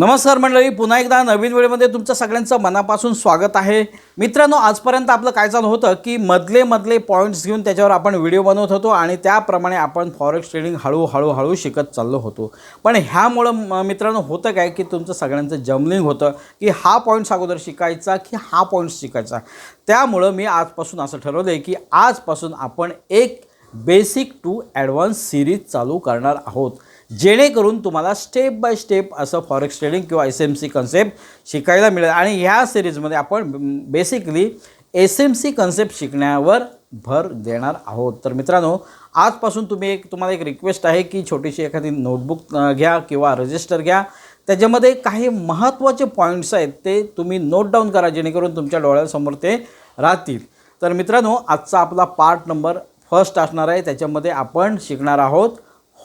नमस्कार मंडळी पुन्हा एकदा नवीन वेळेमध्ये तुमचं सगळ्यांचं मनापासून स्वागत आहे. मित्रांनो आजपर्यंत आपलं काय चालू होतं की मधले मधले पॉईंट्स घेऊन त्याच्यावर आपण व्हिडिओ बनवत होतो आणि त्याप्रमाणे आपण फॉरेक्स ट्रेडिंग हळूहळू हळू शिकत चाललो होतो. पण ह्यामुळं म- मित्रांनो होतं काय की तुमचं सगळ्यांचं जमलिंग होतं की हा पॉईंट्स अगोदर शिकायचा की हा पॉईंट्स शिकायचा. त्यामुळं मी आजपासून असं ठरवलं आहे की आजपासून आपण एक बेसिक टू ॲडव्हान्स सिरीज चालू करणार आहोत. जेणेकरून तुम्हाला स्टेप बाय स्टेप असं फॉरेक्स ट्रेडिंग किंवा एस एम सी कन्सेप्ट शिकायला मिळेल. आणि ह्या सिरीजमध्ये आपण basically S M C concept शिकण्यावर भर देणार आहोत. तर मित्रांनो आजपासून तुम्ही एक तुम्हाला एक रिक्वेस्ट आहे की छोटीशी एखादी नोटबुक घ्या किंवा रजिस्टर घ्या. त्याच्यामध्ये काही महत्त्वाचे पॉईंट्स आहेत ते तुम्ही नोट डाऊन करा जेणेकरून तुमच्या डोळ्यासमोर ते राहतील. तर मित्रांनो आजचा आपला पार्ट नंबर फर्स्ट असणार आहे. त्याच्यामध्ये आपण शिकणार आहोत.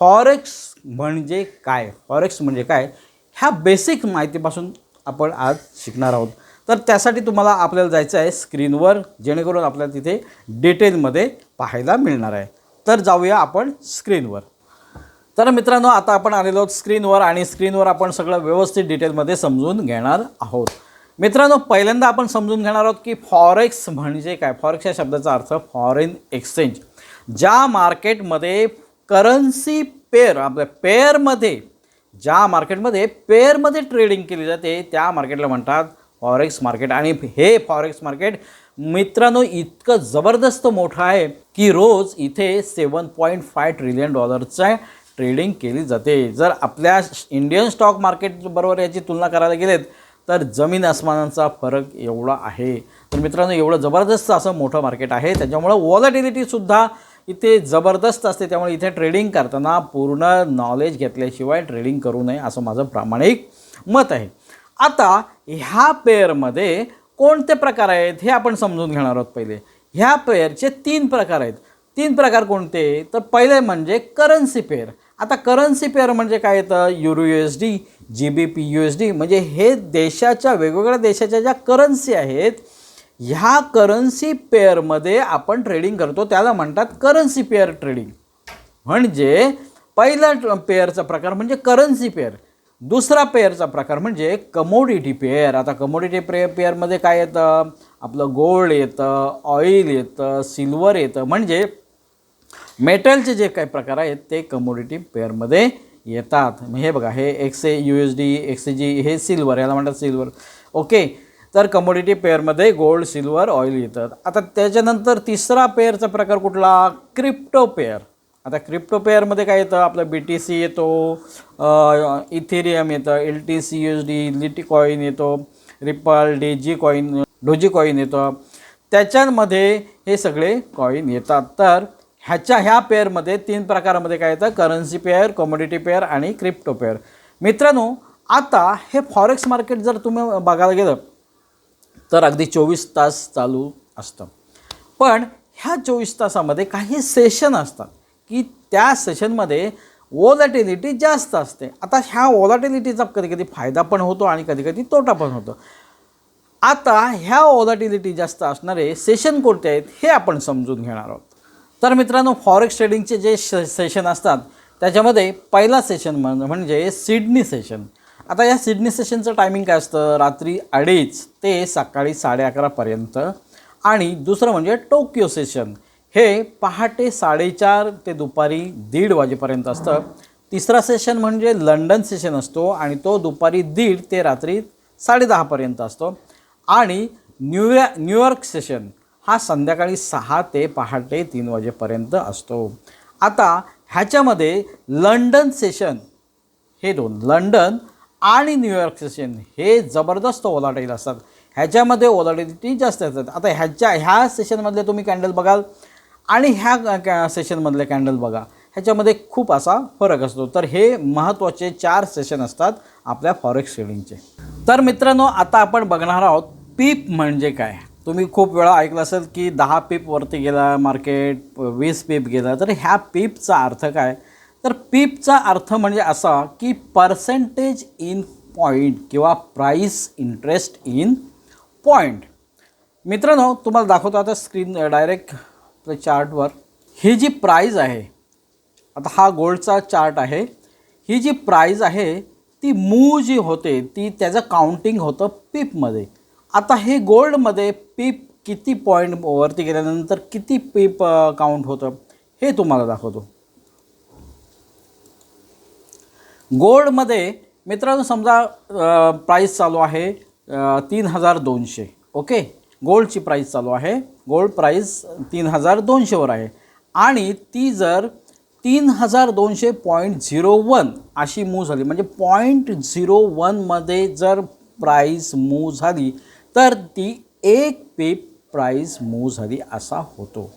फॉरेक्स म्हणजे काय? फॉरेक्स म्हणजे काय? ह्या बेसिक माहितीपासून आपण आज शिकणार आहोत. तर त्यासाठी तुम्हाला आपल्याला जायचं आहे स्क्रीनवर जेणेकरून आपल्याला तिथे डिटेलमध्ये पाहायला मिळणार आहे. तर जाऊया आपण स्क्रीनवर. तर मित्रांनो आता आपण आलेलो आहोत स्क्रीनवर आणि स्क्रीनवर आपण सगळं व्यवस्थित डिटेलमध्ये समजून घेणार आहोत. मित्रांनो पहिल्यांदा आपण समजून घेणार आहोत की फॉरेक्स म्हणजे काय? फॉरेक्स या शब्दाचा अर्थ फॉरेन एक्सचेंज. ज्या मार्केटमध्ये करन्सी पेअर आपल्या पेअरमध्ये ज्या मार्केटमध्ये पेअरमध्ये ट्रेडिंग केली जाते त्या मार्केटला म्हणतात फॉरेक्स मार्केट आणि हे फॉरेक्स मार्केट मित्रांनो इतकं जबरदस्त मोठं आहे की रोज इथे सेवन पॉईंट फाय ट्रिलियन डॉलरचं ट्रेडिंग केली जाते. जर आपल्या इंडियन स्टॉक मार्केटबरोबर याची तुलना करायला गेलेत तर जमीन आसमानांचा फरक एवढा आहे. तर मित्रांनो एवढं जबरदस्त असं मोठं मार्केट आहे. त्याच्यामुळं वॉलॅटिलिटीसुद्धा इथे जबरदस्त असते त्यामुळे इथे ट्रेडिंग करताना पूर्ण नॉलेज घेतल्याशिवाय ट्रेडिंग करू नये असं माझं प्रामाणिक मत आहे. आता ह्या पेअरमध्ये कोणते प्रकार आहेत हे आपण समजून घेणार आहोत पहिले. ह्या पेअरचे तीन प्रकार आहेत. तीन प्रकार कोणते? तर पहिले म्हणजे करन्सी पेअर आता करन्सी पेअर म्हणजे काय येतं? Euro U S D G B P U S D म्हणजे हे देशाच्या वेगवेगळ्या देशाच्या ज्या करन्सी आहेत ह्या करन्सी पेअरमध्ये आपण ट्रेडिंग करतो. त्याला म्हणतात करन्सी पेअर ट्रेडिंग म्हणजे पहिला पेअरचा प्रकार म्हणजे करन्सी पेअर दुसरा पेअरचा प्रकार म्हणजे कमोडिटी पेअर आता कमोडिटी पे पेअरमध्ये काय येतं? आपलं गोल्ड येतं ऑइल येतं सिल्वर येतं. म्हणजे मेटलचे जे काही प्रकार आहेत ते कमोडिटी पेअरमध्ये येतात. मग हे बघा हे X A U S D X A G हे सिल्वर याला म्हणतात सिल्वर ओके तर कमोडिटी पेअरमध्ये गोल्ड सिल्वर ऑइल येतात. आता त्याच्यानंतर तिसरा पेअरचा प्रकार कुठला? क्रिप्टो पेअर आता क्रिप्टो पेअरमध्ये काय येतं? आपलं बी टी सी येतो इथेरियम येतं L T C U S D litecoin येतो रिपल डेजी कॉईन डोजी कॉईन येतं. त्याच्यामध्ये हे सगळे कॉईन येतात. तर ह्याच्या ह्या पेअरमध्ये तीन प्रकारामध्ये काय येतं? करन्सी पेअर कमोडिटी पेअर आणि क्रिप्टो पेअर मित्रांनो आता हे फॉरेक्स मार्केट जर तुम्ही बघायला गेलं तर अगदी चोवीस तास चालू असतं. पण ह्या चोवीस तासामध्ये काही सेशन असतात की त्या सेशनमध्ये वॉलॅटिलिटी जास्त असते. आता ह्या वॉलॅटिलिटीचा कधी कधी फायदा पण होतो आणि कधी कधी तोटा पण होतो. आता ह्या वॉलॅटिलिटी जास्त असणारे सेशन कोणते आहेत हे आपण समजून घेणार आहोत. तर मित्रांनो फॉरेक्स ट्रेडिंगचे जे से सेशन असतात त्याच्यामध्ये पहिला सेशन म्हण म्हणजे सिडनी सेशन आता या सिडनी सेशनचं टायमिंग काय असतं? रात्री अडीच ते सकाळी साडे अकरापर्यंत आणि दुसरं म्हणजे टोकियो सेशन. हे पहाटे साडेचार ते दुपारी दीड वाजेपर्यंत असतं. तिसरा सेशन म्हणजे लंडन सेशन असतो आणि तो दुपारी दीड ते रात्री साडेदहापर्यंत असतो. आणि न्यूया न्यूयॉर्क सेशन हा संध्याकाळी सहा ते पहाटे तीन वाजेपर्यंत असतो. आता ह्याच्यामध्ये लंडन सेशन हे दोन लंडन आणि न्यूयॉर्क सेशन हे जबरदस्त ओलाटाईल असतात. ह्याच्यामध्ये ओलाटिलिटी जास्त असतात. आता ह्याच्या ह्या सेशनमधले तुम्ही कॅन्डल बघाल आणि ह्या कॅ सेशनमधले कॅन्डल बघा. ह्याच्यामध्ये खूप असा फरक असतो. तर हे महत्त्वाचे चार सेशन असतात आपल्या फॉरेक्स ट्रेडिंगचे तर मित्रांनो आता आपण बघणार आहोत पीप म्हणजे काय? तुम्ही खूप वेळा ऐकलं असेल की दहा पीप वरती गेला मार्केट वीस पीप गेला. तर ह्या पीपचा अर्थ काय? तर पीपचा अर्थ म्हणजे असा की पर्सेंटेज इन पॉईंट किंवा प्राईस इंटरेस्ट इन पॉईंट मित्रांनो तुम्हाला दाखवतो आता स्क्रीन डायरेक्ट चार्टवर ही जी प्राईज आहे आता हा गोल्डचा चार्ट आहे ही जी प्राईज आहे ती मूव जी होते ती त्याचं काउंटिंग होतं पीपमध्ये. आता हे गोल्डमध्ये पीप किती पॉईंट वरती गेल्यानंतर किती पीप काउंट होतं हे तुम्हाला दाखवतो. गोल्डमध्ये मित्रांनो समजा प्राईस चालू आहे तीन हजार दोनशे. ओके? गोल्डची प्राईस चालू आहे. गोल्ड प्राईस तीन हजार दोनशेवर आहे. आणि ती जर तीन हजार दोनशे पॉईंट झिरो वन अशी मूव झाली म्हणजे पॉईंट झिरो वनमध्ये जर प्राईस मूव झाली तर ती एक पीप प्राईस मूव झाली असा होतो.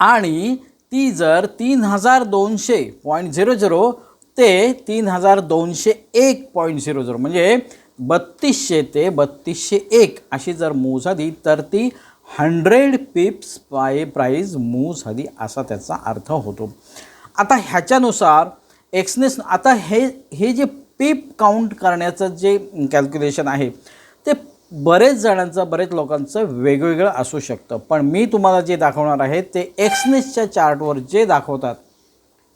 आणि ती जर तीन हजार दोनशे पॉईंट झिरो झिरो ते तीन हजार दोनशे एक पॉईंट झिरो झिरो म्हणजे बत्तीसशे ते बत्तीसशे एक अशी जर मूव झाली तर ती हंड्रेड पिप्स पाय प्राईज मूव झाली असा त्याचा अर्थ होतो. आता ह्याच्यानुसार एक्सनेस आता हे हे जे पीप काउंट करण्याचं जे कॅल्क्युलेशन आहे ते बरेच जणांचं बरेच लोकांचं वेगवेगळं असू शकतं. पण मी तुम्हाला जे दाखवणार आहे ते एक्सनेसच्या चार्टवर जे दाखवतात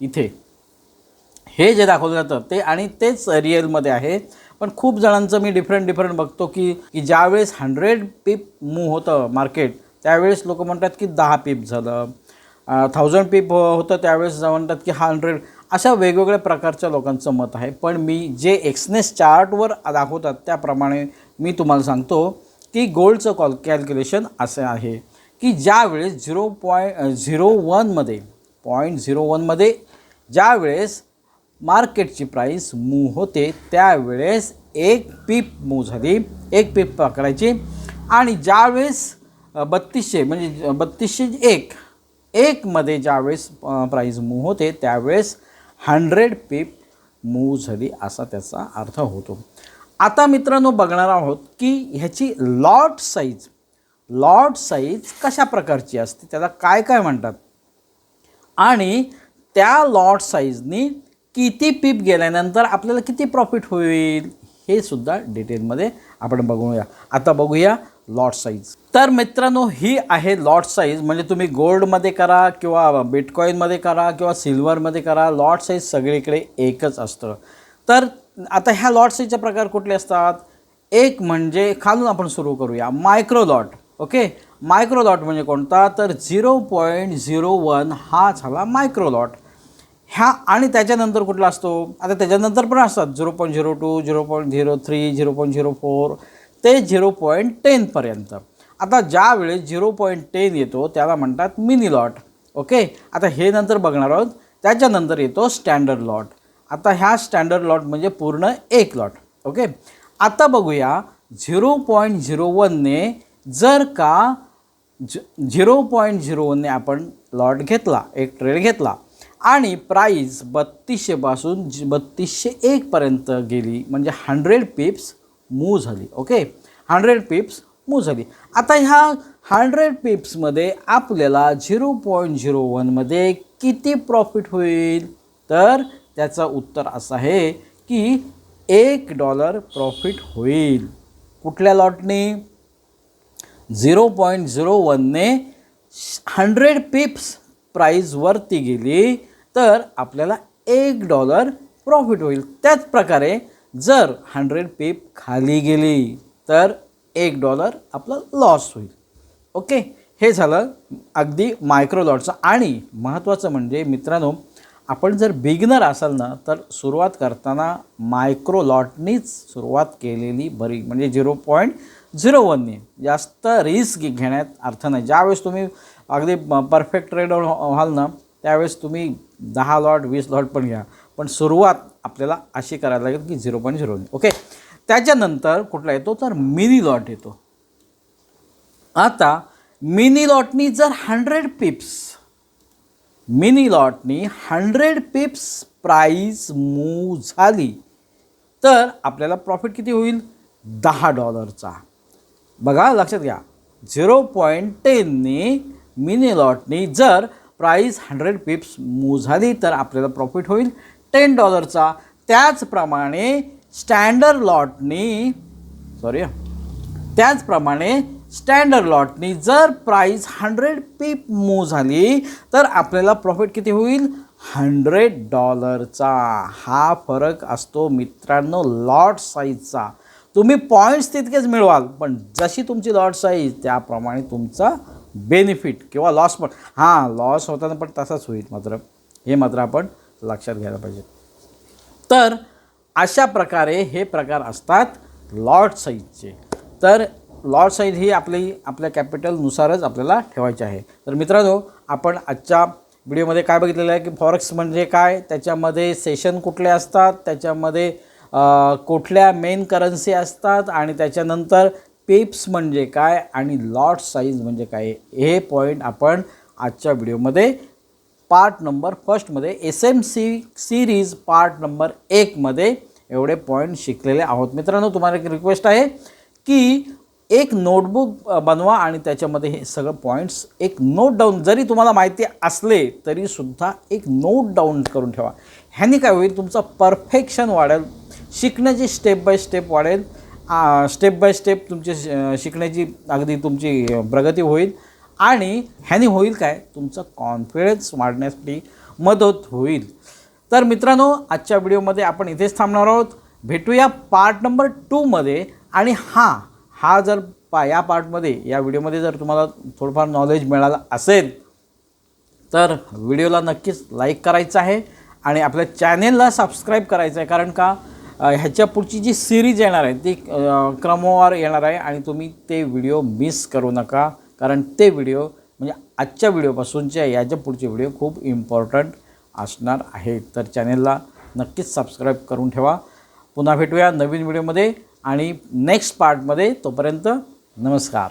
इथे हे जे दाखवलं जातं ते आणि तेच रिअलमध्ये आहे. पण खूप जणांचं मी डिफरंट डिफरंट बघतो की की ज्यावेळेस हंड्रेड पीप मूव होतं मार्केट त्यावेळेस लोक म्हणतात की दहा पीप झालं. थाउजंड पीप होतं त्यावेळेस म्हणतात की हंड्रेड अशा वेगवेगळ्या प्रकारच्या लोकांचं मत आहे. पण मी जे एक्सनेस चार्टवर दाखवतात त्याप्रमाणे मी तुम्हाला सांगतो की गोल्डचं कॉल कॅल्क्युलेशन असे आहे. की ज्यावेळेस झिरो पॉईंट झिरो वनमध्ये पॉईंट झिरो वनमध्ये ज्यावेळेस मार्केटची प्राईस मूव होते त्यावेळेस एक पीप मूव झाली. एक पीप पकडायची. आणि ज्यावेळेस बत्तीसशे म्हणजे बत्तीसशे एक एकमध्ये ज्यावेळेस प्राईज मूव होते त्यावेळेस हंड्रेड पीप मूव झाली असा त्याचा अर्थ होतो. आता मित्रांनो बघणार आहोत की ह्याची लॉट साईज लॉट साईज कशा प्रकारची असते त्याला काय काय म्हणतात? आणि त्या लॉट साईजनी किती पीप गेल्यानंतर आपल्याला किती प्रॉफिट होईल हे सुद्धा डिटेलमध्ये आपण बघूया. आता बघूया लॉट साईज तर मित्रांनो ही आहे लॉट साईज म्हणजे तुम्ही गोल्डमध्ये करा किंवा बिटकॉईनमध्ये करा किंवा सिल्वरमध्ये करा लॉट साईज सगळीकडे एकच असतं. तर आता ह्या लॉट साईजचे प्रकार कुठले असतात? एक म्हणजे खालून आपण सुरू करूया. Micro lot okay micro lot म्हणजे कोणता? तर झिरो पॉईंट झिरो वन हा झाला मायक्रो लॉट ह्या आणि त्याच्यानंतर कुठला असतो? आता त्याच्यानंतर पण असतात. Zero point zero two zero point zero three zero point zero four ते झिरो पॉईंट टेनपर्यंत आता ज्यावेळेस झिरो पॉईंट टेन येतो त्याला म्हणतात मिनी लॉट. ओके? आता हे नंतर बघणार आहोत. त्याच्यानंतर येतो स्टँडर्ड लॉट. आता ह्या स्टँडर्ड लॉट म्हणजे पूर्ण एक लॉट. ओके? आता बघूया झिरो पॉईंट झिरो वनने जर का झ झिरो पॉईंट झिरो वनने आपण लॉट घेतला एक ट्रेड घेतला आणि प्राईज बत्तीसशेपासून जी बत्तीसशे एकपर्यंत गेली. म्हणजे हंड्रेड पिप्स मूव झाली. ओके हंड्रेड पिप्स मूव झाली. आता ह्या हंड्रेड पिप्समध्ये आपल्याला झिरो पॉईंट झिरो वनमध्ये किती प्रॉफिट होईल? तर त्याचं उत्तर असं आहे की एक डॉलर प्रॉफिट होईल. कुठल्या लॉटने झिरो पॉईंट झिरो वनने हंड्रेड पिप्स प्राईजवरती गेली तर आपल्याला एक डॉलर प्रॉफिट होईल. त्याच प्रकारे जर हंड्रेड पीप खाली गेली तर एक डॉलर आपला लॉस होईल. ओके हे झालं अगदी मायक्रो लॉटचं आणि महत्त्वाचं म्हणजे मित्रांनो आपण जर बिगनर असाल ना तर सुरुवात करताना मायक्रो लॉटनीच सुरुवात केलेली बरी. म्हणजे झिरो पॉईंट झिरो वनने जास्त रिस्क घेण्यात अर्थ नाही. ज्यावेळेस तुम्ही अगदी परफेक्ट ट्रेड व्हाल ना त्यावेळेस तुम्ही दहा लॉट वीस लॉट पण घ्या. पण सुरुवात आपल्याला अशी करायला लागेल की झिरो पॉईंट झिरो ओके त्याच्यानंतर कुठला येतो? तर मिनी लॉट येतो. आता मिनी लॉटनी जर हंड्रेड पिप्स मिनी लॉटनी हंड्रेड पिप्स प्राईज मूव झाली तर आपल्याला प्रॉफिट किती होईल? दहा डॉलरचा बघा लक्षात घ्या. झिरो पॉईंट टेनने मिनी लॉटनी जर प्राईस हंड्रेड पिप्स मूव झाली तर आपल्याला प्रॉफिट होईल टेन डॉलरचा. त्याचप्रमाणे स्टँडर्ड लॉटनी सॉरी त्याचप्रमाणे स्टँडर्ड लॉटनी जर प्राईस हंड्रेड पीप मूव झाली तर आपल्याला प्रॉफिट किती होईल? हंड्रेड डॉलरचा. हा फरक असतो मित्रांनो लॉट साईजचा. तुम्ही पॉईंट्स तितकेच मिळवाल पण जशी तुमची लॉट साईज त्याप्रमाणे तुमचा बेनिफिट किंवा लॉस पण. हां लॉस होताना पण तसाच होईल मात्र. हे मात्र आपण लक्षात घ्यायला पाहिजे. तर अशा प्रकारे हे प्रकार असतात लॉट साईजचे. तर लॉट साईज ही आपली आपल्या कॅपिटलनुसारच आपल्याला ठेवायची आहे. तर मित्रांनो आपण आजच्या व्हिडिओमध्ये काय बघितलेलं आहे की फॉरेक्स म्हणजे काय? त्याच्यामध्ये सेशन कुठले असतात? त्याच्यामध्ये कुठल्या मेन करन्सी असतात? आणि त्याच्यानंतर पेप्स म्हणजे काय आणि लॉट साईज म्हणजे काय हे पॉईंट आपण आजच्या व्हिडिओमध्ये part number फर्स्टमध्ये S M C series part number एकमध्ये एवढे पॉईंट शिकलेले आहोत. मित्रांनो तुम्हाला एक रिक्वेस्ट आहे की एक नोटबुक बनवा आणि त्याच्यामध्ये हे सगळं पॉईंट्स एक नोट डाऊन जरी तुम्हाला माहिती असले तरीसुद्धा एक नोट डाऊन करून ठेवा. ह्याने काय होईल? तुमचं परफेक्शन वाढेल. शिकण्याची स्टेप बाय स्टेप वाढेल. स्टेप बाय स्टेप तुमची श- शिकण्याची अगदी तुमची प्रगती होईल. आणि ह्याने होईल काय? तुमचा कॉन्फिडन्स वाढण्यासाठी मदत होईल. तर मित्रांनो आजच्या व्हिडिओमध्ये आपण इथेच थांबणार आहोत. भेटूया पार्ट नंबर टूमध्ये आणि हा हा जर पा या पार्टमध्ये या व्हिडिओमध्ये जर तुम्हाला थोडंफार नॉलेज मिळालं असेल तर व्हिडिओला नक्कीच लाईक करायचं आहे. आणि आपल्या चॅनेलला सबस्क्राईब करायचं आहे. कारण का? ह्याच्या पुढची जी सिरीज येणार आहे ती क्रमवार येणार आहे आणि तुम्ही ते व्हिडिओ मिस करू नका. कारण ते व्हिडिओ म्हणजे आजच्या व्हिडिओपासूनच्या याच्या पुढचे व्हिडिओ खूप इम्पॉर्टंट असणार आहेत तर चॅनेलला नक्कीच सबस्क्राईब करून ठेवा. पुन्हा भेटूया नवीन व्हिडिओमध्ये आणि नेक्स्ट पार्टमध्ये तोपर्यंत नमस्कार.